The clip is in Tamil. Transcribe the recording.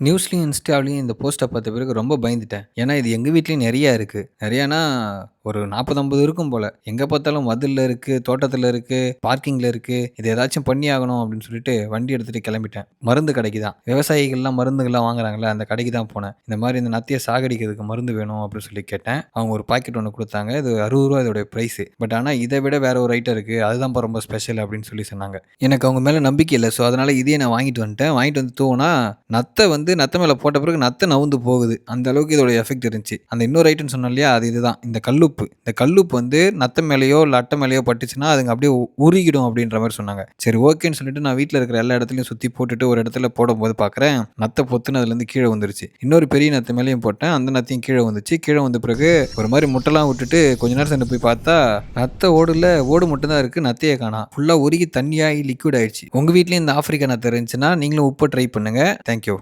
நியூஸ்லேயும் இன்ஸ்டாவிலையும் இந்த போஸ்ட்டை பார்த்த பிறகு ரொம்ப பயந்துட்டேன். ஏன்னா, இது எங்கள் வீட்லேயும் நிறையா இருக்குது நிறையானா ஒரு 40, 50 இருக்கும் போல. எங்க பார்த்தாலும் மதிலில் இருக்கு, தோட்டத்தில் இருக்கு, பார்க்கிங்ல இருக்கு. இது ஏதாச்சும் பண்ணி ஆகணும் அப்படின்னு சொல்லிட்டு வண்டி எடுத்துட்டு கிளம்பிட்டேன். மருந்து கடைக்கு தான். விவசாயிகள்லாம் மருந்துகள்லாம் வாங்குறாங்கல்ல, அந்த கடைக்கு தான் போனேன். இந்த மாதிரி இந்த நத்தைய சாகடிக்கிறதுக்கு மருந்து வேணும் அப்படின்னு சொல்லி கேட்டேன். அவங்க ஒரு பாக்கெட் ஒன்று கொடுத்தாங்க இது அறுபது ரூபா இதோடைய ப்ரைஸு பட் ஆனால் இதை விட வேற ஒரு ஐட்டம் இருக்கு. அதுதான்ப்பா ரொம்ப ஸ்பெஷல் அப்படின்னு சொல்லி சொன்னாங்க. எனக்கு அவங்க மேல நம்பிக்கை இல்லை ஸோ, அதனால இதையே நான் வாங்கிட்டு வந்துட்டேன். வாங்கிட்டு வந்து தூவுனா, நத்தை வந்து நத்த மேல போட்ட பிறகு நத்தை நவுந்து போகுது. அந்த அளவுக்கு இதோட எஃபெக்ட் இருந்துச்சு. அந்த இன்னொரு ஐட்டம் சொன்னேன் இல்லையா? அது இதுதான். இந்த கல்லுப்பு. இந்த கல்லுப்பு வந்து நத்த மேலேயோ இல்லை அட்டை மேலேயோ பட்டுச்சுன்னா, அதுங்க அப்படியே உ உருகிடும் அப்படின்ற மாதிரி சொன்னாங்க. சரி ஓகேன்னு சொல்லிட்டு நான் வீட்டில் இருக்கிற எல்லா இடத்துலையும் சுற்றி போட்டுட்டு ஒரு இடத்துல போடும்போது பார்க்குறேன், நத்த பொத்துன்னு அதுலேருந்து கீழே வந்துருச்சு. இன்னொரு பெரிய நத்த மேலேயும் போட்டேன். அந்த நத்தையும் கீழே வந்துச்சு. கீழே வந்த பிறகு ஒரு மாதிரி முட்டைலாம் விட்டுட்டு கொஞ்ச நேரம் சென்று போய் பார்த்தா, நத்த ஓடுல ஓடு மட்டும்தான் இருக்குது நத்தையை காணா ஃபுல்லாக உருகி தண்ணியாகி லிக்விட் ஆயிடுச்சு. உங்கள் வீட்லேயும் இந்த ஆஃப்ரிக்கா நத்தை இருந்துச்சுன்னா, நீங்களும் உப்பு ட்ரை பண்ணுங்கள் தேங்க் யூ.